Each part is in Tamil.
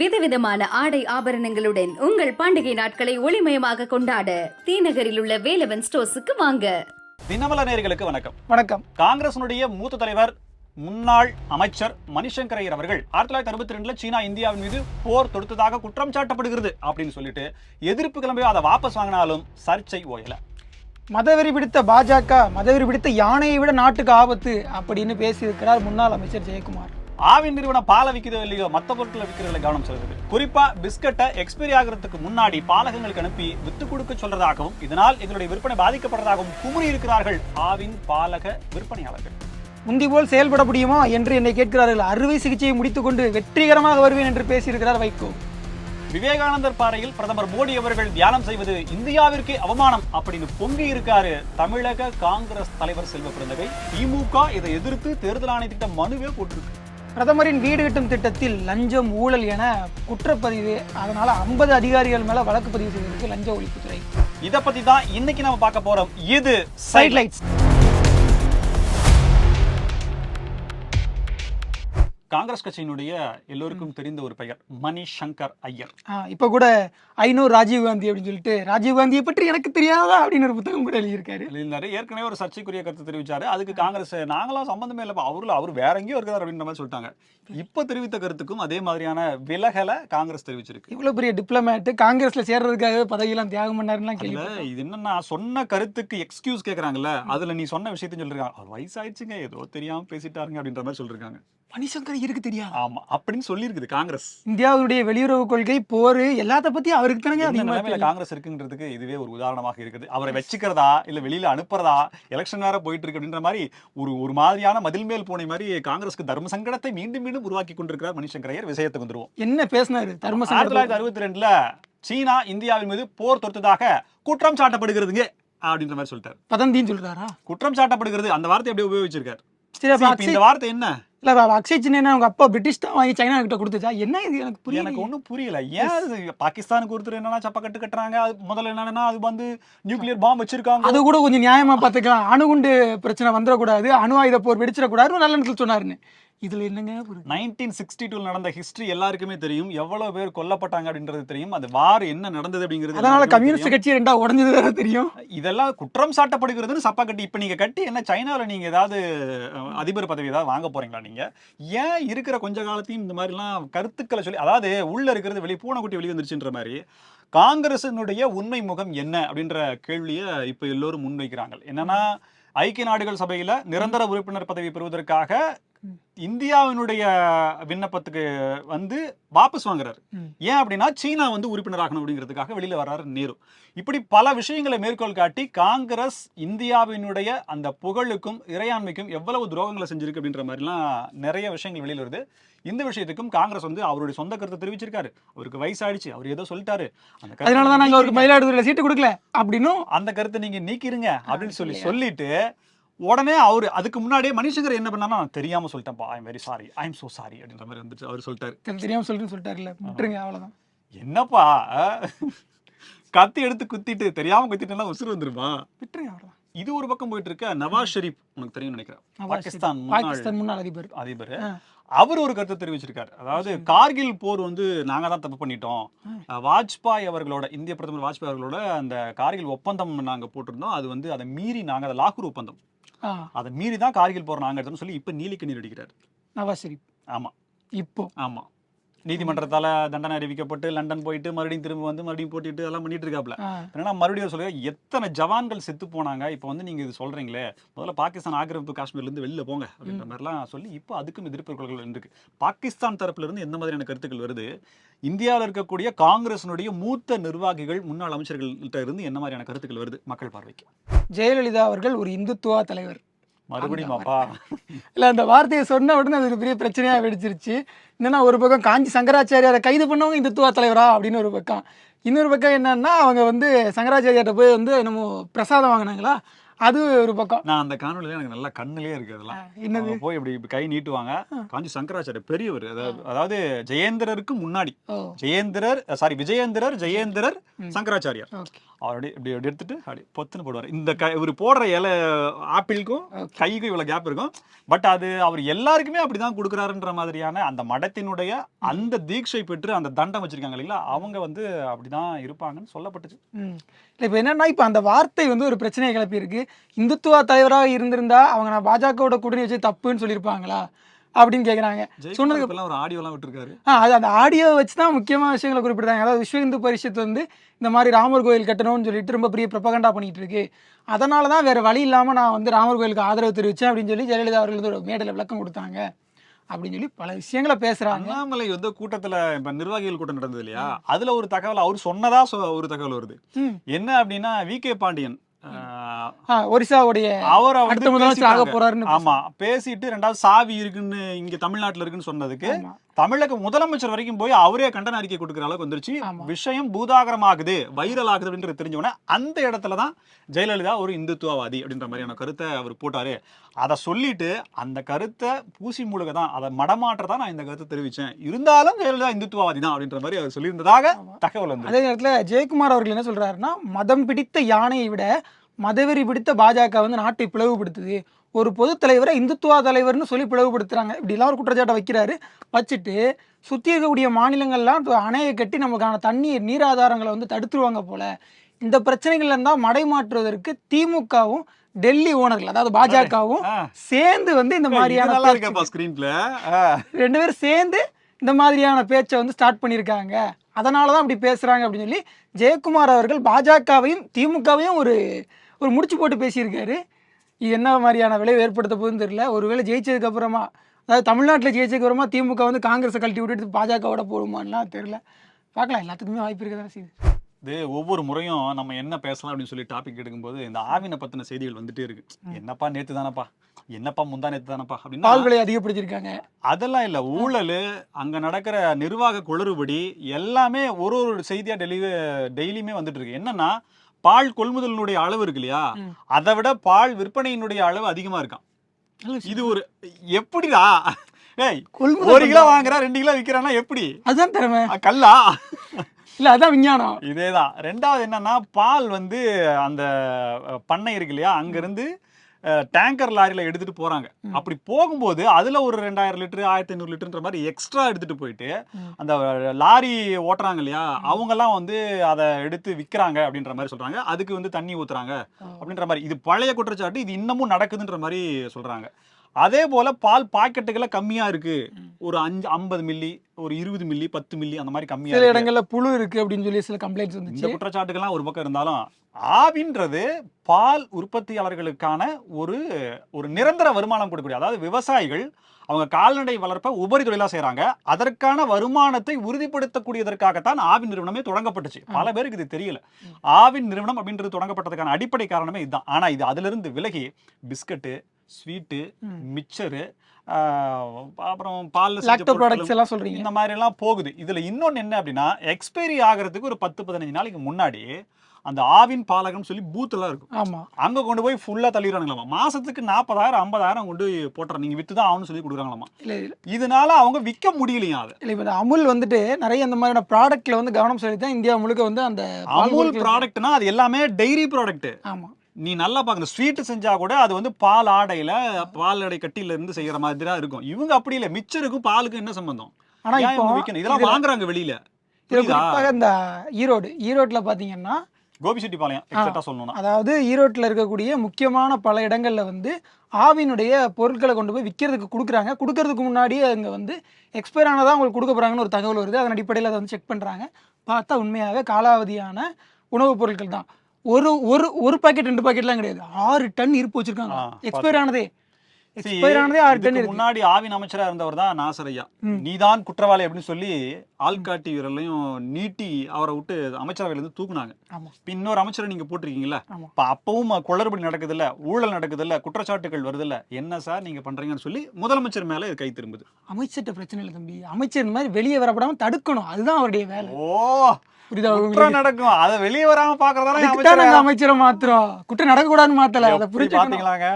விதவிதமான ஆடை ஆபரணங்களுடன் உங்கள் பண்டிகை நாட்களை ஒளிமயமாக கொண்டாட தீநகரில் உள்ள வேலவன் ஸ்டோர்ஸுக்கு வாங்க. தினமல நேயர்களுக்கு வணக்கம். வணக்கம். காங்கிரசினுடைய மூத்த தலைவர் முன்னாள் அமைச்சர் மணிசங்கரையர் அவர்கள் ஆயிரத்தி தொள்ளாயிரத்தி அறுபத்தி ரெண்டுல சீனா இந்தியாவின் மீது போர் தொடுத்ததாக குற்றம் சாட்டப்படுகிறது அப்படின்னு சொல்லிட்டு எதிர்ப்பு கிளம்பி அதை வாபஸ் வாங்கினாலும் சர்ச்சை ஓயல. மதவெறி பிடித்த பாஜக மதவெறி பிடித்த யானையை விட நாட்டுக்கு ஆபத்து அப்படின்னு பேசியிருக்கிறார் முன்னாள் அமைச்சர் ஜெயக்குமார். ஆவின் நிறுவனம் பாலை விற்கிறதோ இல்லையோ மத்த பொருட்களை விற்கிறதுல கவனம் செலுத்துது. குறிப்பா பிஸ்கட்டை எக்ஸ்பைரி ஆகிறதுக்கு முன்னாடி பாலகங்களுக்கு அனுப்பி வித்து கொடுக்க சொல்றதாகவும் இதனால் எங்களுடைய விற்பனை பாதிக்கப்படுறதாகவும் குமுறி இருக்கிறார்கள் ஆவின் பாலக விற்பனையாளர்கள். முந்தி போல் செயல்பட முடியுமா என்று என்னை கேட்கிறார்கள். அறுவை சிகிச்சையை முடித்துக்கொண்டு வெற்றிகரமாக வருவேன் என்று பேசியிருக்கிறார் வைகோ. விவேகானந்தர் பாறையில் பிரதமர் மோடி அவர்கள் தியானம் செய்வது இந்தியாவிற்கே அவமானம் அப்படின்னு பொங்கி இருக்காரு தமிழக காங்கிரஸ் தலைவர் செல்வ பிறந்தகை திமுக இதை எதிர்த்து தேர்தல் ஆணையத்திட்ட மனுவே போட்டிருக்கு. பிரதமரின் வீடு கட்டும் திட்டத்தில் லஞ்சம் ஊழல் என குற்றப்பதிவு அதனால ஐம்பது அதிகாரிகள் மேல வழக்கு பதிவு செய்திருக்கு லஞ்ச ஒழிப்புத்துறை. இத பத்தி தான் இன்னைக்கு நம்ம பார்க்க போறோம். இது சைட் காங்கிரஸ் கட்சியினுடைய எல்லோருக்கும் தெரிந்த ஒரு பெயர் மணி சங்கர் ஐயர் இப்போ கூட ஐநூறு ராஜீவ் காந்தி அப்படின்னு சொல்லிட்டு ராஜீவ் காந்தியை பற்றி எனக்கு தெரியாதா அப்படின்னு ஒரு புத்தகம் கூட எழுதியிருக்காரு. இருந்தாரு ஏற்கனவே ஒரு சர்ச்சைக்குரிய கருத்து தெரிவிச்சாரு. அதுக்கு காங்கிரஸ் நாங்களாம் சம்பந்தமே இல்லப்பா அவருல அவர் வேற எங்கேயோ இருக்கிறார் அப்படின்ற மாதிரி சொல்லிட்டாங்க. இப்ப தெரிவித்த கருத்துக்கும் அதே மாதிரியான விலகலை காங்கிரஸ் தெரிவிச்சிருக்கு. இவ்வளவு பெரிய டிப்ளமேட் காங்கிரஸ்ல சேர்றதுக்காக பதவியெல்லாம் தியாகம் பண்ணாருலாம் இல்ல கேள்வி இது என்னன்னா சொன்ன கருத்துக்கு எக்ஸ்கியூஸ் கேக்குறாங்கல்ல அதுல நீ சொன்ன விஷயத்தையும் சொல்லிருக்காங்க. அவர் வயசாயிடுச்சுங்க ஏதோ தெரியாம பேசிட்டாருங்க அப்படின்ற மாதிரி சொல்லிருக்காங்க. மணிசங்கர் இருக்கு தெரியாது ஆமா அப்படின்னு சொல்லியிருக்குது காங்கிரஸ். இந்தியாவுடைய வெளியுறவு கொள்கை போர் எல்லாத்த பத்தி அவருக்கு அதிகமா நிலைமையில. காங்கிரஸ் இருக்குன்றதுக்கு இதுவே ஒரு உதாரணமாக இருக்குது. அவரை வச்சுக்கிறதா இல்ல வெளியில அனுப்புறதா எலெக்ஷன் வேற போயிட்டு இருக்கு அப்படின்ற மாதிரி ஒரு ஒரு மாதிரியான மதில் மேல் பூனை மாதிரி காங்கிரஸ்க்கு தர்ம சங்கடத்தை மீண்டும் மீண்டும் உருவாக்கி கொண்டிருக்கிறார் மணிசங்கரையர் விஷயத்துக்கு வந்துருவோம். என்ன பேசினாரு? தர்ம ஆயிரத்தி தொள்ளாயிரத்தி அறுபத்தி ரெண்டுல சீனா இந்தியாவின் மீது போர் தொடுத்ததாக குற்றம் சாட்டப்படுகிறதுங்க அப்படின்ற மாதிரி சொல்லிட்டார். பதந்தின்னு சொல்றாரா? குற்றம் சாட்டப்படுகிறது அந்த வார்த்தை எப்படி உபயோகிச்சிருக்காரு. இந்த வார்த்தை என்ன? இல்ல அக்ஷய் சின்ன அவங்க அப்பா பிரிட்டிஷ் தான் வாங்கி சைனா கிட்ட கொடுத்துச்சா? என்ன இது எனக்கு புரியல எனக்கு ஒண்ணும் புரியல. ஏன் பாகிஸ்தானுக்கு ஒருத்தர் என்னன்னா சப்பக்கட்டு கட்டுறாங்க? அது முதல்ல என்னன்னா அது வந்து நியூக்ளியர் பாம்பு வச்சிருக்காங்க. அது கூட கொஞ்சம் நியாயமா பாத்துக்கலாம் அணுகுண்டு பிரச்சனை வந்துடக்கூடாது. அணு ஆயுத போர் வெடிச்சிடக்கூடாதுன்னு நல்ல இடத்துல சொன்னாருன்னு. இதுல என்னங்க? நைன்டீன் சிக்ஸ்டி டூ நடந்த ஹிஸ்டரி எல்லாருக்குமே தெரியும் எவ்வளவு பேர் கொல்லப்பட்டாங்க அப்படின்றது தெரியும் அது வார் என்ன நடந்தது அப்படிங்கிறது அதனால கம்யூனிஸ்ட். கட்சி ரெண்டா உடஞ்சது வேற தெரியும் இதெல்லாம் குற்றம் சாட்டப்படுகிறதுன்னு சப்பா கட்டி இப்ப நீங்க கட்டி என்ன சைனால நீங்க ஏதாவது அதிபர் பதவி ஏதாவது வாங்க போறீங்களா நீங்க ஏன் இருக்கிற கொஞ்ச காலத்தையும் இந்த மாதிரிலாம் கருத்துக்களை சொல்லி அதாவது உள்ள இருக்கிறது வெளியே பூனைக்குட்டி வெளியே வந்துருச்சுன்ற மாதிரி காங்கிரசினுடைய உண்மை முகம் என்ன அப்படின்ற கேள்வியை இப்ப எல்லோரும் முன்வைக்கிறாங்க என்னன்னா ஐக்கிய நாடுகள் சபையில நிரந்தர உறுப்பினர் பதவி பெறுவதற்காக இந்தியாவினுடைய விண்ணப்பத்துக்கு வந்து வாபஸ் வாங்குறாரு. ஏன் அப்படின்னா சீனா வந்து உறுப்பினராகணும் அப்படிங்கிறதுக்காக வெளியில வர்றாரு நேரு இப்படி பல விஷயங்களை மேற்கோள் காட்டி காங்கிரஸ் இந்தியாவினுடைய அந்த புகழுக்கும் இறையாண்மைக்கும் எவ்வளவு துரோகங்களை செஞ்சிருக்கு அப்படின்ற மாதிரிலாம் நிறைய விஷயங்கள் வெளியில வருது இந்த விஷயத்துக்கும் காங்கிரஸ் வந்து அவருடைய சொந்த கருத்தை தெரிவிச்சிருக்காரு அவருக்கு வயசாயிடுச்சு அவர் ஏதோ சொல்லிட்டாரு அதனாலதான் நாங்க அவருக்கு. மயிலாடுதுறையில சீட்டு கொடுக்கல அப்படின்னும் அந்த கருத்தை நீங்க நீக்கிருங்க அப்படின்னு சொல்லி? சொல்லிட்டு உடனே அவரு அதுக்கு முன்னாடியே மணிசங்கர் என்ன பண்ணானா நான் தெரியாம சொல்லிட்டேன்ப்பா I am very sorry I am so sorry அப்படின்ற மாதிரி வந்துட்டு அவர் சொல்லிட்டாரு. எனக்கு தெரியாம சொல்லிட்டு சொல்லிட்டாருல்ல விட்டுருங்க அவ்வளவுதான். என்னப்பா? கத்தி எடுத்து குத்திட்டு தெரியாம குத்திட்டுனா உசுறு வந்துருமா? விட்டுருங்க அவ்வளவுதான். இது ஒரு பக்கம் போயிட்டு இருக்க நவாஸ் ஷெரீப் உனக்கு தெரியும் நினைக்கிறேன். பாகிஸ்தான். முன்னாள் பாகிஸ்தான் முன்னாள் அதிபர். அதிபர். அவர் ஒரு கருத்தை தெரிவிச்சிருக்காரு. அதாவது கார்கில் போர் வந்து நாங்க தான் தப்பு பண்ணிட்டோம். வாஜ்பாய் அவர்களோட இந்திய பிரதமர் வாஜ்பாய் அவர்களோட அந்த கார்கில் ஒப்பந்தம் நாங்க போட்டிருந்தோம். அது வந்து அதை மீறி நாங்க அதை லாகூர் ஒப்பந்தம். அதை மீறி தான் கார்கில் போர் நாங்க எடுத்தோம்னு சொல்லி இப்ப நீலி கண்ணீர் அடிக்கிறார். நவாஸ் ஷெரீப். ஆமா. இப்போ. ஆமா. நீதிமன்றத்தால தண்டனை அறிவிக்கப்பட்டு லண்டன் போயிட்டு மறுபடியும் திரும்ப வந்து மறுபடியும் போட்டிட்டு எல்லாம் பண்ணிட்டு இருக்காப்ல. என்னன்னா மறுபடியும் சொல்லுங்க எத்தனை ஜவான்கள் செத்து போனாங்க? இப்போ வந்து நீங்க இது சொல்றீங்களே முதல்ல பாகிஸ்தான் ஆக்கிரமிப்பு காஷ்மீர்ல இருந்து வெளில போங்க அப்படின்ற மாதிரிலாம் சொல்லி இப்போ அதுக்கும் எதிர்ப்பு குரல்கள் இருக்கு. பாகிஸ்தான் தரப்புல இருந்து எந்த மாதிரியான கருத்துக்கள் வருது? இந்தியாவில் இருக்கக்கூடிய காங்கிரசினுடைய மூத்த நிர்வாகிகள் முன்னாள் அமைச்சர்கள்ட்ட இருந்து என்ன மாதிரியான கருத்துக்கள் வருது மக்கள் பார்வைக்கு? ஜெயலலிதா அவர்கள் ஒரு இந்துத்துவா தலைவர். மறுபடியும் இல்ல அந்த வார்த்தையை சொன்ன உடனே அது ஒரு பெரிய பிரச்சனையா வெடிச்சிருச்சு. என்னன்னா ஒரு பக்கம் காஞ்சி சங்கராச்சாரியாரை கைது பண்ணவங்க இந்துத்துவா தலைவரா அப்படின்னு ஒரு பக்கம். இன்னொரு பக்கம் என்னன்னா அவங்க வந்து சங்கராச்சாரியார்ட்ட போய் வந்து என்னமோ பிரசாதம் வாங்கினாங்களா? அது ஒரு பக்கம். நான் அந்த காணொலியில எனக்கு நல்லா கண்ணுலயே இருக்கு அதெல்லாம். என்னது? போய் இப்படி கை நீட்டுவாங்க. காஞ்சி சங்கராச்சாரிய பெரியவர். அதாவது ஜெயேந்திரருக்கு முன்னாடி. ஜெயேந்திரர் சாரி விஜயேந்திரர் ஜெயேந்திரர் சங்கராச்சாரியார். அவர் அப்படியே இப்படி அப்படி எடுத்துட்டு அப்படி பொத்துன்னு போடுவார். இந்த கை இவர் போடுற இலை ஆப்பிளுக்கும் கைக்கும் இவ்வளவு கேப் இருக்கும். பட் அது அவர் எல்லாருக்குமே அப்படிதான் கொடுக்குறாருன்ற மாதிரியான அந்த மடத்தினுடைய அந்த தீட்சை பெற்று அந்த தண்டம் வச்சிருக்காங்க இல்லைங்களா? அவங்க வந்து அப்படிதான் இருப்பாங்கன்னு சொல்லப்பட்டுச்சு. இல்ல இப்போ என்னன்னா இப்போ அந்த வார்த்தை வந்து ஒரு பிரச்சனையை கிளப்பியிருக்கு. இந்துத்துவ தலைவராக இருந்திருந்தா அவங்க நான் பாஜகவோட கூட்டணி வச்சு தப்புன்னு சொல்லியிருப்பாங்களா? அப்படின்னு கேட்குறாங்க சொன்னதுக்கு ஒரு ஆடியோலாம் விட்டுருக்காரு. ஆ அது அந்த ஆடியோ வச்சு தான் முக்கியமான விஷயங்களை குறிப்பிட்டாங்க அதாவது விஸ்வ இந்து பரிஷத் வந்து இந்த மாதிரி ராமர் கோயில் கட்டணும்னு சொல்லிட்டு ரொம்ப பெரிய ப்ரொபகண்டா பண்ணிட்டு இருக்கு அதனால தான் வேற வழி இல்லாமல் நான் வந்து ராமர் கோயிலுக்கு ஆதரவு தெரிவித்தேன் அப்படின்னு சொல்லி ஜெயலலிதா அவர்கள் வந்து ஒரு மேடையில் விளக்கம் கொடுத்தாங்க. அப்படின்னு சொல்லி பல விஷயங்களை பேசுறாங்க. அண்ணாமலை வந்து கூட்டத்துல இப்ப நிர்வாகிகள் கூட்டம் நடந்தது இல்லையா? அதுல ஒரு தகவல் அவர் சொன்னதா ஒரு தகவல் வருது. என்ன அப்படின்னா வி கே பாண்டியன் ஒரிசாவுடைய அவரை அடுத்த முதலமைச்சர் ஆக. போறாருன்னு ஆமா பேசிட்டு ரெண்டாவது சாவி இருக்குன்னு இங்க தமிழ்நாட்டுல இருக்குன்னு சொன்னதுக்கு. தமிழக முதலமைச்சர் வரைக்கும் போய் அவரே கண்டன அறிக்கை கொடுக்குற அளவுக்கு வந்துருச்சு. விஷயம் பூதாகரமாகுது வைரல் ஆகுது அப்படின்றது தெரிஞ்ச உடனே அந்த இடத்துல தான் ஜெயலலிதா ஒரு இந்துத்துவவாதி அப்படின்ற மாதிரியான கருத்தை அவர் போட்டாரு. அதை சொல்லிட்டு அந்த கருத்தை பூசி மூலக தான் அதை மடமாற்ற தான் நான் இந்த கருத்தை தெரிவிச்சேன். இருந்தாலும் ஜெயலலிதா இந்துத்துவவாதி தான் அப்படின்ற மாதிரி அவர் சொல்லியிருந்ததாக தகவல் வந்து அதே நேரத்தில் ஜெயக்குமார் அவர்கள் என்ன சொல்றாருன்னா மதம் பிடித்த யானையை விட மதவெறி பிடித்த பாஜக வந்து நாட்டை பிளவுபடுத்துது. ஒரு பொது தலைவரை இந்துத்துவா தலைவர்னு சொல்லி பிளவுபடுத்துறாங்க. இப்படிலாம் ஒரு குற்றச்சாட்டை வைக்கிறாரு. வச்சுட்டு சுற்றி இருக்கக்கூடிய மாநிலங்கள்லாம் அணையை கட்டி நமக்கான தண்ணீர் நீராதாரங்களை வந்து தடுத்துருவாங்க போல. இந்த பிரச்சனைகள்ல இருந்தா மடைமாற்றுவதற்கு திமுகவும் டெல்லி ஓனர்கள் அதாவது பாஜகவும். சேர்ந்து வந்து இந்த மாதிரியான ரெண்டு பேரும் சேர்ந்து இந்த மாதிரியான பேச்சை வந்து ஸ்டார்ட் பண்ணியிருக்காங்க. அதனால தான் அப்படி பேசுகிறாங்க அப்படின்னு சொல்லி ஜெயக்குமார் அவர்கள் பாஜகவையும் திமுகவையும் ஒரு ஒரு முடிச்சு போட்டு பேசியிருக்காரு. இது என்ன மாதிரியான விளைவு ஏற்படுத்த போகுதுன்னு தெரியல. ஒருவேளை ஜெயிச்சதுக்கு அப்புறமா அதாவது தமிழ்நாட்டில் ஜெயிச்சதுக்கு அப்புறமா திமுக வந்து காங்கிரஸை கழட்டி விட்டுட்டு பாஜகவோட போடுமான்லாம் தெரியல. பார்க்கலாம் எல்லாத்துக்குமே வாய்ப்பு இருக்க தானே செய்யுது. இது ஒவ்வொரு முறையும் நம்ம என்ன பேசலாம் அப்படின்னு சொல்லி டாபிக் எடுக்கும்போது இந்த ஆவினை பத்தின செய்திகள் வந்துட்டே இருக்கு. என்னப்பா நேத்து தானப்பா? என்னப்பா முந்தா நேத்து தானப்பா? அப்படின்னா விலை அதிகப்படுத்தியிருக்காங்க. அதெல்லாம் இல்ல. ஊழல் அங்க நடக்கிற நிர்வாக குளறுபடி எல்லாமே ஒரு ஒரு செய்தியா டெய்லி டெய்லியுமே வந்துட்டு இருக்கு. என்னன்னா பால் கொள்முதலினுடைய அளவு இருக்கு இல்லையா. அதை விட பால் விற்பனையினுடைய அளவு அதிகமா இருக்கான். இது ஒரு எப்படிடா? ஒரு கிலோ வாங்குறா ரெண்டு கிலோ விக்கிறான்னா எப்படி? அதுதான் திறமை. கல்லா. இல்லை அதான் விஞ்ஞானம். இதேதான். ரெண்டாவது என்னன்னா பால் வந்து அந்த பண்ணை இருக்கு இல்லையா? அங்க இருந்து டேங்கர் லாரியில எடுத்துட்டு போறாங்க. அப்படி போகும்போது அதுல ஒரு ரெண்டாயிரம் லிட்டர் ஆயிரத்தி ஐநூறு லிட்டர்ன்ற மாதிரி எக்ஸ்ட்ரா எடுத்துட்டு போயிட்டு. அந்த லாரி ஓட்டுறாங்க இல்லையா? அவங்க எல்லாம் வந்து அதை எடுத்து விக்கிறாங்க அப்படின்ற மாதிரி சொல்றாங்க. அதுக்கு வந்து தண்ணி ஊத்துறாங்க அப்படின்ற மாதிரி. இது பழைய குற்றச்சாட்டு இது இன்னமும் நடக்குதுன்ற மாதிரி சொல்றாங்க. அதே போல பால் பாக்கெட்டுகளை கம்மியா இருக்கு. ஒரு அஞ்சு ஐம்பது மில்லி ஒரு இருபது மில்லி பத்து மில்லி அந்த மாதிரி கம்மியா சில இடங்கள்ல புழு இருக்கு அப்படின்னு சொல்லி சில கம்ப்ளைண்ட்ஸ் இந்த வந்துச்சு குற்றச்சாட்டுகள்லாம் ஒரு பக்கம் இருந்தாலும் ஆவின்றது பால் உற்பத்தியாளர்களுக்கான ஒரு ஒரு நிரந்தர வருமானம் கொடுக்கக்கூடிய அதாவது விவசாயிகள் அவங்க கால்நடை வளர்ப்பை உபரி தொழிலா செய்றாங்க. அதற்கான வருமானத்தை உறுதிப்படுத்தக்கூடியதற்காகத்தான் ஆவின் நிறுவனமே தொடங்கப்பட்டுச்சு. பல பேருக்கு இது தெரியல. ஆவின் நிறுவனம் அப்படின்றது தொடங்கப்பட்டதுக்கான அடிப்படை காரணமே இதுதான். ஆனா இது அதுல இருந்து விலகி பிஸ்கட்டு ஸ்வீட்டு. மிக்சரு அப்புறம் செஞ்ச லாக்டோ ப்ராடக்ட்ஸ் எல்லாம் சொல்றீங்க. இந்த மாதிரி எல்லாம் போகுது. இதுல இன்னொன்னு என்ன அப்படின்னா எக்ஸ்பைரி ஆகிறதுக்கு ஒரு பத்து பதினஞ்சு நாளைக்கு முன்னாடி அந்த ஆவின் பாலகம்னு சொல்லி பூத் எல்லாம் இருக்கும். ஆமா. அங்க கொண்டு போய் ஃபுல்லா தள்ளிடுறாங்களாமா? மாசத்துக்கு நாற்பதாயிரம் ஐம்பதாயிரம் கொண்டு போட்டுற நீங்க வித்து தான் ஆகணும்னு சொல்லி கொடுக்குறாங்களாமா? இதனால அவங்க விற்க முடியலையா அதை? இல்ல இப்ப அமுல் வந்துட்டு நிறைய இந்த மாதிரியான ப்ராடக்ட்ல வந்து கவனம் செலுத்தி தான் இந்தியா முழுக்க வந்து அந்த பால் அமுல் ப்ராடக்ட்னா அது எல்லாமே டெய்ரி ப்ராடக்ட் ஆமா. நீ நல்லா பாக்க ஸ்வீட் செஞ்சா கூட அது வந்து பால் ஆடையில பால் ஆடை கட்டியில இருந்து செய்யற மாதிரி தான் இருக்கும். இவங்க அப்படி இல்ல. மிச்சருக்கும் பாலுக்கும் என்ன சம்பந்தம்? ஆனா ஏன் இப்போ விக்கணும்? இதெல்லாம் இதுல- வாங்குறாங்க வெளியில. இந்த ஈரோடு ஈரோட்ல பாத்தீங்கன்னா கோபிச்செட்டிப்பாளையம் எக்ஸாக்டா சொல்லணும்னா. அதாவது ஈரோட்டில் இருக்கக்கூடிய முக்கியமான பல இடங்கள்ல வந்து ஆவினுடைய பொருட்களை கொண்டு போய் விற்கிறதுக்கு கொடுக்குறாங்க. கொடுக்கறதுக்கு முன்னாடியே அங்கே வந்து எக்ஸ்பயர் ஆனதாக உங்களுக்கு கொடுக்க போகிறாங்கன்னு ஒரு தகவல் வருது. அதன் அடிப்படையில் அதை வந்து செக் பண்ணுறாங்க பார்த்தா உண்மையாகவே காலாவதியான உணவுப் பொருட்கள் தான். ஒரு ஒரு ஒரு பாக்கெட் ரெண்டு பாக்கெட்லாம் கிடையாது. ஆறு டன் இருப்பு வச்சிருக்காங்க. எக்ஸ்பயர் ஆனதே. எக்ஸ்பயர் ஆனதே ஆறு டன் முன்னாடி ஆவின் அமைச்சரா இருந்தவர் தான் நாசர் ஐயா. நீதான் குற்றவாளி அப்படின்னு சொல்லி ஆள்காட்டி விரலையும் நீட்டி அவரை விட்டு அமைச்சரவையில இருந்து தூக்குனாங்க. இன்னொரு அமைச்சரை நீங்க போட்டிருக்கீங்கல்ல? ஆமா. இப்ப அப்பவும் குளறுபடி நடக்குது இல்ல ஊழல் நடக்குது இல்ல குற்றச்சாட்டுகள் வருது இல்ல என்ன சார் நீங்க பண்றீங்கன்னு சொல்லி முதலமைச்சர் மேல இது கை திரும்புது. அமைச்சர்கிட்ட பிரச்சனை இல்லை தம்பி. அமைச்சர் மாதிரி வெளியே வரப்படாம தடுக்கணும். அதுதான் அவருடைய வேலை. ஓ புரியுதா? குற்றம் நடக்கும். அதை வெளியே வராம பாக்குறதால நாங்க அமைச்சரை? மாத்துறோம் குற்றம் நடக்கக்கூடாதுன்னு மாத்தல. அதை புரிஞ்சுக்கணும். பாத்தீங்களாங்க?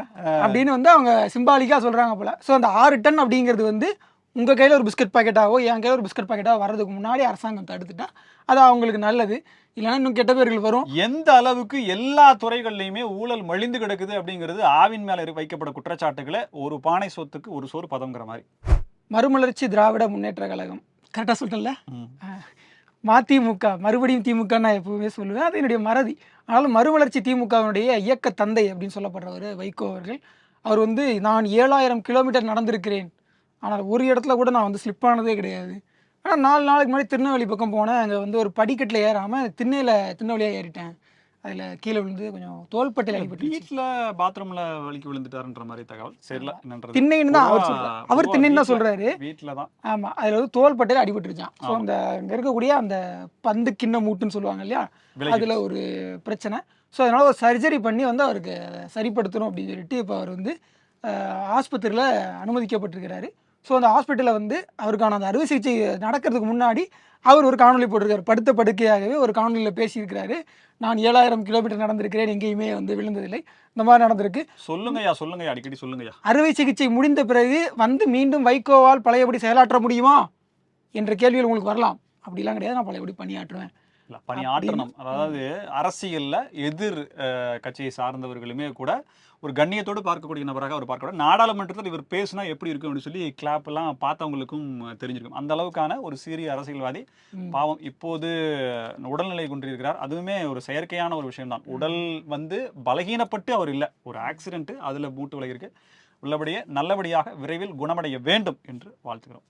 அப்படின்னு வந்து அவங்க சிம்பாலிக்கா சொல்றாங்க போல. ஸோ அந்த ஆறு டன் அப்படிங்கிறது வந்து உங்கள் கையில் ஒரு பிஸ்கட் பாக்கெட்டாவோ என் கையில் ஒரு பிஸ்கட் பாக்கெட்டாவோ வர்றதுக்கு முன்னாடி அரசாங்கம் தடுத்துட்டா அது அவங்களுக்கு நல்லது. இல்லைன்னா இன்னும் கெட்ட பேர்கள் வரும். எந்த அளவுக்கு எல்லா துறைகள்லயுமே ஊழல் மலிந்து கிடக்குது அப்படிங்கிறது ஆவின் மேல வைக்கப்பட்ட குற்றச்சாட்டுகளை ஒரு பானை சொத்துக்கு ஒரு சோறு பதம்ங்கிற மாதிரி. மறுமலர்ச்சி திராவிட முன்னேற்ற கழகம். கரெக்டாக சொல்லிட்டேன்ல. மதிமுக மறுபடியும் திமுக நான் எப்பவுமே சொல்லுவேன். அது என்னுடைய மறதி. ஆனாலும் மறுமலர்ச்சி திமுகவினுடைய இயக்க தந்தை அப்படின்னு சொல்லப்படுறவர் வைகோ அவர்கள். அவர் வந்து நான் ஏழாயிரம் கிலோமீட்டர் நடந்திருக்கிறேன். ஆனால் ஒரு இடத்துல கூட நான் வந்து ஸ்லிப் ஆனதே கிடையாது. ஆனால் நாலு நாளைக்கு முன்னாடி திருநெல்வேலி பக்கம் போனேன். அங்கே வந்து ஒரு படிக்கட்டில் ஏறாமல் திண்ணையில் திருநெல்வேலியாக ஏறிட்டேன். அதில் கீழே விழுந்து கொஞ்சம் தோள்பட்டையில் அடிபட்டு வீட்டுல பாத்ரூம்ல வலிக்கு விழுந்துட்டாருன்ற மாதிரி தகவல். என்னன்றது திண்ணைன்னு தான் அவர் சொல்றாரு அவர் திண்ணைன்னு தான் சொல்றாரு. வீட்ல தான் ஆமா அதுல வந்து தோள்பட்டையில அடிபட்டுருச்சான் ஸோ. அந்த அங்க இருக்கக்கூடிய அந்த பந்து கிண்ண மூட்டுன்னு சொல்லுவாங்க இல்லையா? அதுல ஒரு பிரச்சனை. ஸோ அதனால ஒரு சர்ஜரி பண்ணி வந்து அவருக்கு சரிப்படுத்தணும் அப்படின்னு சொல்லிட்டு இப்போ அவர் வந்து ஆஸ்பத்திரியில் அனுமதிக்கப்பட்டிருக்கிறாரு. ஸோ அந்த ஹாஸ்பிட்டலில் வந்து அவருக்கான அந்த அறுவை சிகிச்சை நடக்கிறதுக்கு முன்னாடி அவர் ஒரு காணொளி போட்டிருக்காரு. படுத்த படுக்கையாகவே ஒரு காணொலியில் பேசியிருக்கிறாரு. நான் ஏழாயிரம் கிலோமீட்டர் நடந்திருக்கிறேன். எங்கேயுமே வந்து விழுந்ததில்லை. இந்த மாதிரி நடந்திருக்கு. சொல்லுங்கய்யா சொல்லுங்கய்யா அடிக்கடி சொல்லுங்கய்யா அறுவை சிகிச்சை முடிந்த பிறகு வந்து மீண்டும் வைகோவால் பழையபடி செயலாற்ற முடியுமா? என்ற கேள்விகள் உங்களுக்கு வரலாம். அப்படிலாம் கிடையாது. நான் பழையபடி பணியாற்றுவேன் இல்ல பணி ஆற்றணும். அதாவது அரசியல்ல எதிர் கட்சியை சார்ந்தவர்களுமே கூட ஒரு கண்ணியத்தோடு பார்க்கக்கூடிய நபராக அவர் பார்க்கக்கூடாது நாடாளுமன்றத்தில் இவர் பேசினா எப்படி இருக்கும் அப்படின்னு சொல்லி கிளாப் எல்லாம் பார்த்தவங்களுக்கும் தெரிஞ்சிருக்கும். அந்த அளவுக்கான ஒரு சீரிய அரசியல்வாதி. பாவம் இப்போது உடல்நிலை கொண்டிருக்கிறார் அதுவுமே ஒரு செயற்கையான ஒரு விஷயம்தான். உடல் வந்து பலகீனப்பட்டு அவர் இல்லை. ஒரு ஆக்சிடென்ட் அதுல மூட்டு விலகிருக்கு உள்ளபடியே நல்லபடியாக விரைவில் குணமடைய வேண்டும் என்று வாழ்த்துக்கிறோம்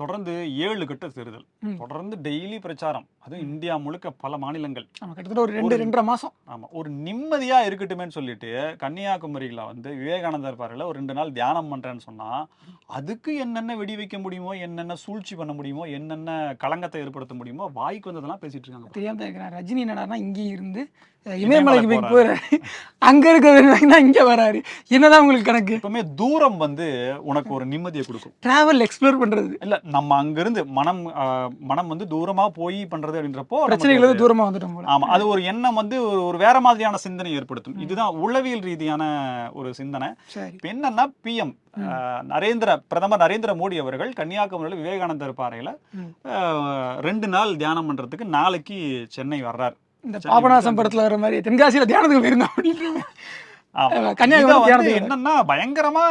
தொடர்ந்து ஏழு கட்ட தேர்தல். தொடர்ந்து டெய்லி பிரச்சாரம். அதுவும் இந்தியா முழுக்க பல மாநிலங்கள். கிட்டத்தட்ட ஒரு ரெண்டு ரெண்டரை மாசம். ஆமா ஒரு நிம்மதியா இருக்கட்டுமேன்னு சொல்லிட்டு கன்னியாகுமரியில வந்து விவேகானந்தர் பாறையில ஒரு ரெண்டு நாள் தியானம் பண்றேன்னு சொன்னா அதுக்கு என்னென்ன வெடி வைக்க முடியுமோ என்னென்ன சூழ்ச்சி பண்ண முடியுமோ என்னென்ன களங்கத்தை ஏற்படுத்த முடியுமோ வாய்க்கு வந்ததெல்லாம் பேசிட்டு இருக்காங்க. தெரியாம ரஜினி என்னடான்னா இங்கேயும் இருந்து இமயமலைக்கு போய் போறாரு. அங்க இருக்கிற இங்க வராரு. என்னதான் உங்களுக்கு கணக்கு? எப்பவுமே தூரம் வந்து உனக்கு ஒரு நிம்மதியை கொடுக்கும். டிராவல் எக்ஸ்ப்ளோர் பண்றது. இல்ல நம்ம அங்கிருந்து மனம் ஆஹ், மனம் வந்து தூரமா போய் பண்றது அப்படின்றப்போ பிரச்சனைகள் வந்து தூரமா வந்துட்டோம் போல. ஆமா அது ஒரு எண்ணம் வந்து ஒரு ஒரு வேற மாதிரியான சிந்தனை ஏற்படுத்தும். இதுதான் உளவியல் ரீதியான ஒரு சிந்தனை. இப்ப என்னன்னா பிஎம் நரேந்திர பிரதமர் நரேந்திர மோடி அவர்கள் கன்னியாகுமரியில் விவேகானந்தர் பாறையில ரெண்டு நாள் தியானம் பண்றதுக்கு நாளைக்கு சென்னை வர்றார். இந்த பாபநாசம் படத்துல வர மாதிரி தென்காசியில தியானத்துக்கு போயிருந்தோம். அப்படின்னு கன்னியாகுமரி என்னன்னா பயங்கரமா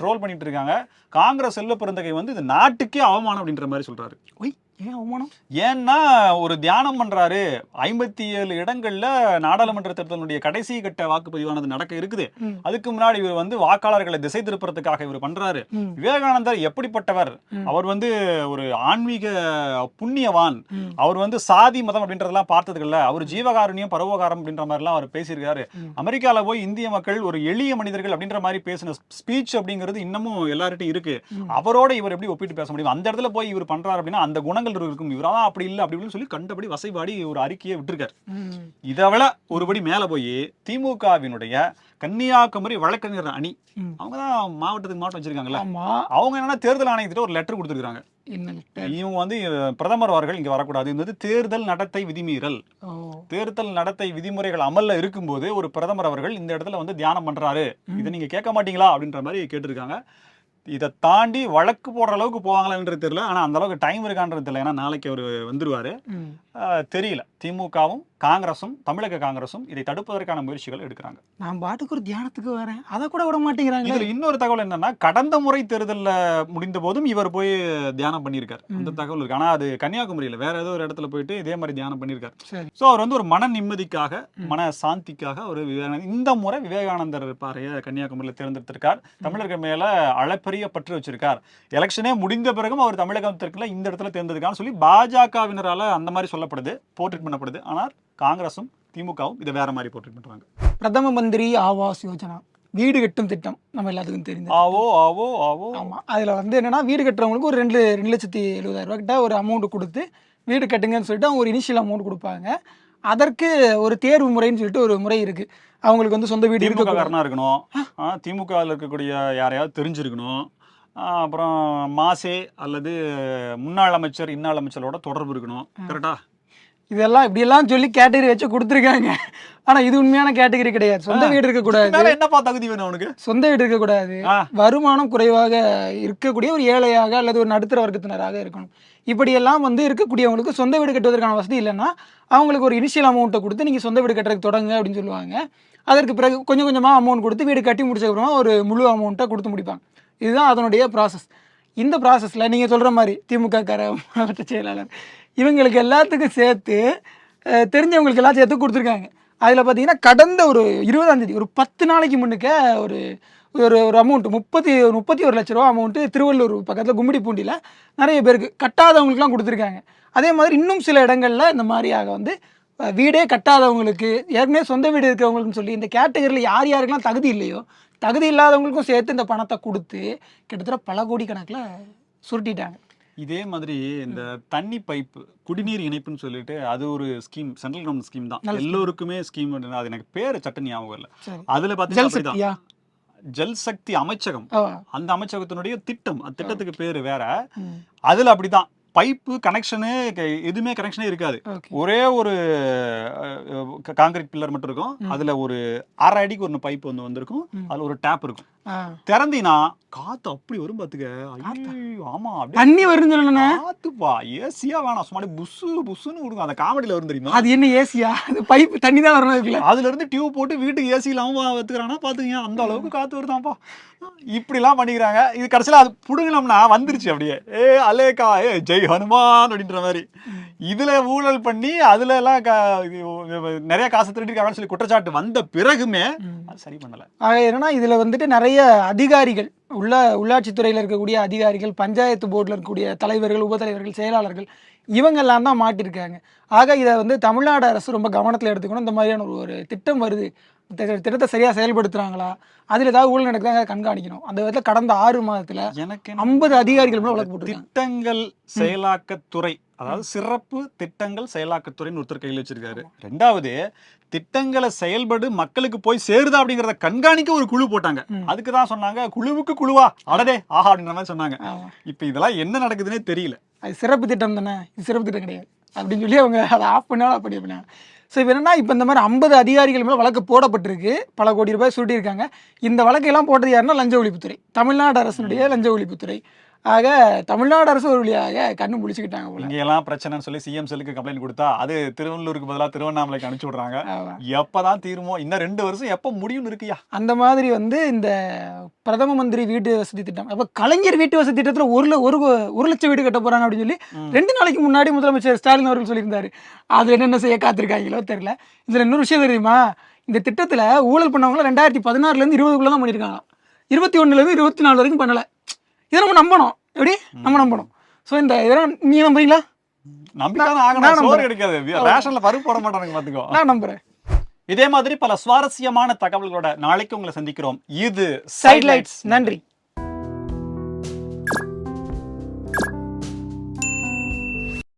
ட்ரோல் பண்ணிட்டு இருக்காங்க. காங்கிரஸ் செல்வ பெருந்தகை வந்து இது நாட்டுக்கே அவமானம் அப்படின்ற மாதிரி சொல்றாரு. ஒய் ஏன் அவமானம் ஏன்னா ஒரு தியானம் பண்றாரு ஐம்பத்தி ஏழு இடங்கள்ல நாடாளுமன்ற தேர்தலுடைய கடைசி கட்ட வாக்குப்பதிவானது நடக்க இருக்குது. அதுக்கு முன்னாடி இவர் வந்து வாக்காளர்களை திசை திருப்புறதுக்காக இவர் பண்றாரு. விவேகானந்தர் எப்படிப்பட்டவர். அவர் வந்து ஒரு ஆன்மீக புண்ணியவான். அவர் வந்து சாதி மதம் அப்படின்றதெல்லாம் பார்த்தது இல்ல அவர் ஜீவகாருண்யம் பரோபகாரம் அப்படின்ற மாதிரிலாம் அவர் பேசியிருக்காரு. அமெரிக்கால போய் இந்திய மக்கள் ஒரு எளிய மனிதர்கள் அப்படின்ற மாதிரி பேசின ஸ்பீச் அப்படிங்கிறது இன்னமும் எல்லார்ட்டும் இருக்கு. அவரோட இவர் எப்படி ஒப்பிட்டு பேச முடியும் அந்த இடத்துல போய் இவர் பண்றாரு அப்படின்னா அந்த குணங்கள் இருக்கும். இவரா அப்படி இல்ல அப்படி சொல்லி கண்டபடி வசைபாடி ஒரு அறிக்கையை விட்டிருக்காரு. இதை விட ஒருபடி மேல போய் திமுகவினுடைய கன்னியாகுமரி வழக்கறிஞர் அணி. அவங்க தான் மாவட்டத்துக்கு மாவட்டம் வச்சிருக்காங்கல்ல. அவங்க என்னன்னா தேர்தல் ஆணையத்திட்ட ஒரு லெட்டர் கொடுத்துருக்காங்க? இவங்க வந்து பிரதமர் அவர்கள் இங்க வரக்கூடாது. இது வந்து தேர்தல் நடத்தை விதிமீறல். தேர்தல் நடத்தை விதிமுறைகள் அமல்ல இருக்கும்போது ஒரு பிரதமர் அவர்கள் இந்த இடத்துல வந்து தியானம் பண்றாரு. இதை நீங்க கேட்க மாட்டீங்களா? அப்படின்ற மாதிரி கேட்டிருக்காங்க. இதை தாண்டி வழக்கு போடுற அளவுக்கு போவாங்களான்றது தெரியல. ஆனா அந்த அளவுக்கு டைம் இருக்கான்றது தெரியல. ஏன்னா நாளைக்கு அவர் வந்துருவாரு. தெரியல. திமுகவும் காங்கிரசும் தமிழக காங்கிரசும் இதை தடுப்பதற்கான முயற்சிகள் எடுக்கிறாங்க. நான் பாட்டுக்கு ஒரு தியானத்துக்கு வரேன். அதை கூட விட மாட்டேங்கிறாங்களே. இதுல இன்னொரு தகவல் என்னன்னா கடந்த முறை தேர்தல்ல முடிந்த போதும் இவர் போய் தியானம் பண்ணியிருக்காரு. அந்த தகவல் இருக்கு. ஆனா அது கன்னியாகுமரியில வேற ஏதோ ஒரு இடத்துல போயிட்டு இதே மாதிரி தியானம் பண்ணியிருக்காரு. ஸோ அவர் வந்து ஒரு மன நிம்மதிக்காக மன சாந்திக்காக ஒரு இந்த முறை விவேகானந்தர் பாறையை கன்னியாகுமரியில் தேர்ந்தெடுத்திருக்கார். தமிழர்கள் மேல அளப்பரிய பற்று வச்சிருக்கார். எலெக்ஷனே முடிந்த பிறகும் அவர் தமிழகத்திற்குள்ள இந்த இடத்துல தேர்ந்தெடுக்கான்னு சொல்லி பாஜகவினரால அந்த மாதிரி சொல்லப்படுது. போர்ட்ரேட் பண்ணப்படுது ஆனால் காங்கிரஸும் திமுகவும் இதை வேற மாதிரி போர்ட்ரேட் பண்றாங்க பிரதம மந்திரி ஆவாஸ் யோஜனா வீடு கட்டும் திட்டம் நம்ம எல்லாத்துக்கும் தெரிஞ்சது ஆவோ ஆவோ ஆவோ. ஆமா. அதுல வந்து என்னன்னா வீடு கட்டுறவங்களுக்கு ஒரு ரெண்டு ரெண்டு லட்சத்தி எழுபதாயிரம் ரூபாய் கிட்ட ஒரு அமௌண்ட் கொடுத்து வீடு கட்டுங்கன்னு சொல்லிட்டு அவங்க ஒரு இனிஷியல் அமௌண்ட் கொடுப்பாங்க. அதற்கு ஒரு தேர்வு முறைன்னு சொல்லிட்டு ஒரு முறை இருக்கு. அவங்களுக்கு வந்து சொந்த வீடு திமுக இருக்கணும். திமுகவில் இருக்கக்கூடிய யாரையாவது தெரிஞ்சிருக்கணும். அப்புறம் மாசே அல்லது முன்னாள் அமைச்சர் இன்னாள் அமைச்சரோட தொடர்பு இருக்கணும். கரெக்டா? இதெல்லாம் இப்படியெல்லாம் சொல்லி கேட்டகரி வச்சு கொடுத்துருக்காங்க. ஆனா இது உண்மையான கேட்டகரி கிடையாது. சொந்த வீடு இருக்கக்கூடாது. மேல என்னப்பா தகுதி வேணும் அவனுக்கு சொந்த வீடு இருக்கக்கூடாது. ஆ. வருமானம் குறைவாக இருக்கக்கூடிய ஒரு ஏழையாக அல்லது ஒரு நடுத்தர வர்க்கத்தினராக இருக்கணும். இப்படியெல்லாம் வந்து இருக்கக்கூடியவங்களுக்கு சொந்த வீடு கட்டுவதற்கான வசதி இல்லைன்னா அவங்களுக்கு ஒரு இனிஷியல் அமௌண்ட்டை கொடுத்து நீங்கள் சொந்த வீடு கட்டுறதுக்கு தொடங்க அப்படின்னு சொல்லுவாங்க. அதற்கு பிறகு கொஞ்சம் கொஞ்சமாக அமௌண்ட் கொடுத்து வீடு கட்டி முடிச்சதுக்கப்புறமா ஒரு முழு அமௌண்ட்டை கொடுத்து முடிப்பாங்க. இதுதான் அதனுடைய ப்ராசஸ் இந்த ப்ராசஸில் நீங்கள் சொல்கிற மாதிரி திமுக கார மாவட்ட செயலாளர் இவங்களுக்கு எல்லாத்துக்கும் சேர்த்து தெரிஞ்சவங்களுக்கு எல்லாம் சேர்த்து கொடுத்துருக்காங்க. அதில் பார்த்தீங்கன்னா கடந்த ஒரு இருபதாம் தேதி ஒரு பத்து நாளைக்கு முன்னுக்க ஒரு ஒரு ஒரு அமௌண்ட் முப்பத்தி முப்பத்தி ஒரு லட்ச ரூபா அமௌண்ட்டு திருவள்ளூர் பக்கத்தில் கும்மிடி பூண்டியில் நிறைய பேருக்கு கட்டாதவங்களுக்குலாம் கொடுத்துருக்காங்க. அதே மாதிரி இன்னும் சில இடங்களில் இந்த மாதிரியாக வந்து வீடே கட்டாதவங்களுக்கு ஏற்கனவே சொந்த வீடு இருக்கிறவங்களுக்குன்னு சொல்லி இந்த கேட்டகரியில் யார் யாருக்கெல்லாம் தகுதி இல்லையோ தகுதி இல்லாதவங்களுக்கும் சேர்த்து இந்த பணத்தை கொடுத்து கிட்டத்தட்ட பல கோடி கணக்கில் சுருட்டிட்டாங்க. இதே மாதிரி இந்த தண்ணி பைப்பு குடிநீர் இணைப்புன்னு சொல்லிட்டு அது ஒரு ஸ்கீம் சென்ட்ரல் கவர்மெண்ட் ஸ்கீம் தான். எல்லோருக்குமே ஸ்கீம் அது எனக்கு பேரு சட்ட ஞாபகம் இல்ல அதுல பாத்தீங்கன்னா ஜல் சக்தி அமைச்சகம். அந்த அமைச்சகத்தினுடைய திட்டம் அந்த திட்டத்துக்கு பேரு வேற. அதுல அப்படிதான். பைப்பு கனெக்ஷனு எதுவுமே கனெக்ஷனே இருக்காது. ஒரே ஒரு காங்கிரீட் பில்லர் மட்டும் இருக்கும். அதுல ஒரு அரை அடிக்கு ஒரு பைப் வந்து வந்திருக்கும். அதுல ஒரு டேப் இருக்கும். திறந்தீனா காத்து அப்படி வரும் பாத்துக்க. ஆமா தண்ணி வரும்னு சொல்லணுண்ணே காத்துப்பா. ஏசியா வேணாம். சும்மா புசு புசுன்னு விடுங்க. அந்த காமெடியில வரும் தெரியுமா? அது என்ன ஏசியா? அது பைப் தண்ணி தான் வரணும் இருக்குல்ல அதுல இருந்து டியூப் போட்டு வீட்டுக்கு ஏசி இல்லாம வத்துக்கிறானா பாத்துங்க அந்த அளவுக்கு காத்து வருதாப்பா இப்படிலாம் பண்ணிக்கிறாங்க. இது கடைசியில அது புடுங்கினோம்னா வந்துருச்சு அப்படியே. ஏ அலேக்கா ஏ ஜெய் ஹனுமான் அப்படின்ற மாதிரி. இதுல ஊழல் பண்ணி அதுல எல்லாம் நிறைய காசு திருடிருக்காங்கன்னு சொல்லி குற்றச்சாட்டு வந்த பிறகுமே சரி பண்ணல. என்னன்னா இதுல வந்துட்டு நிறைய அதிகாரிகள் உள்ள உள்ளாட்சித்துறையில் இருக்கக்கூடிய அதிகாரிகள் பஞ்சாயத்து போர்டில் இருக்கக்கூடிய தலைவர்கள் உபத்தலைவர்கள் செயலாளர்கள் இவங்கெல்லாம் தான் மாட்டிருக்காங்க. ஆக இதை வந்து தமிழ்நாடு அரசு ரொம்ப கவனத்தில் எடுத்துக்கணும். இந்த மாதிரியான ஒரு ஒரு திட்டம் வருது. திட்டத்தை சரியா செயல்படுத்துறாங்களா? அதுல ஏதாவது ஊழல் நடக்குதாங்க கண்காணிக்கணும். அந்த விதத்தில் கடந்த ஆறு மாதத்துல எனக்கு ஐம்பது அதிகாரிகள் மேல வழக்கு திட்டங்கள் செயலாக்கத்துறை அதாவது சிறப்பு திட்டங்கள் செயலாக்கத்துறைன்னு ஒருத்தர் கையில் வச்சிருக்காரு. ரெண்டாவது திட்டங்களை செயல்படு மக்களுக்கு போய் சேருதா அப்படிங்கறத கண்காணிக்க ஒரு குழு போட்டாங்க. அதுக்கு தான் சொன்னாங்க குழுவுக்கு குழுவா அடடே ஆஹா அப்படின்ற மாதிரி சொன்னாங்க. இப்ப இதெல்லாம் என்ன நடக்குதுன்னே தெரியல. அது சிறப்பு திட்டம் தானே? இது சிறப்பு திட்டம் கிடையாது. அப்படின்னு சொல்லி அவங்க அதை ஆஃப் பண்ணாலும் அப்படி பண்ணாங்க ஸோ இப்போ என்னன்னா இப்போ இந்த மாதிரி ஐம்பது அதிகாரிகள் மேலே வழக்கு போடப்பட்டிருக்கு. பல கோடி ரூபாய் சுருட்டியிருக்காங்க. இந்த வழக்கையெல்லாம் போட்டது யாருன்னா லஞ்ச ஒழிப்புத்துறை. தமிழ்நாடு அரசினுடைய லஞ்ச ஒழிப்புத்துறை. ஆக தமிழ்நாடு அரசு ஒரு வழியாக கண்ணு முழிச்சுக்கிட்டாங்க போல. இங்க எல்லாம் பிரச்சனைன்னு சொல்லி சிஎம் செல்லுக்கு கம்ப்ளைண்ட் கொடுத்தா அது திருவள்ளூருக்கு பதிலா திருவண்ணாமலைக்கு அனுப்பிச்சு விடுறாங்க. எப்பதான் தீருமோ இன்னும் ரெண்டு வருஷம் எப்ப முடியும்னு இருக்குயா அந்த மாதிரி வந்து இந்த பிரதம மந்திரி வீட்டு வசதி திட்டம் அப்போ கலைஞர் வீட்டு வசதி திட்டத்தில் ஒரு ஒரு ஒரு லட்சம் வீடு கட்ட போறாங்க அப்படின்னு சொல்லி. ரெண்டு நாளைக்கு முன்னாடி முதலமைச்சர் ஸ்டாலின் அவர்கள் சொல்லியிருந்தாரு. அது என்னென்ன செய்ய காத்திருக்காங்களோ தெரியல. இதுல இன்னொரு விஷயம் தெரியுமா? இந்த திட்டத்துல ஊழல் பண்ணவங்க ரெண்டாயிரத்தி பதினாறுல இருந்து இருபதுக்குள்ள தான் பண்ணியிருக்காங்க இருபத்தி ஒண்ணுல இருந்து இருபத்தி நாலு வரைக்கும் பண்ணல. இதை நம்ம நம்பணும். எப்படி? நம்ம நம்பணும். ஸோ இந்த இதெல்லாம் நீ நம்புறீங்களா? நான் நம்புறேன். இதே மாதிரி பல சுவாரஸ்யமான தகவல்களோட நாளைக்கு உங்களை சந்திக்கிறோம். இது சைட் லைட்ஸ் நன்றி.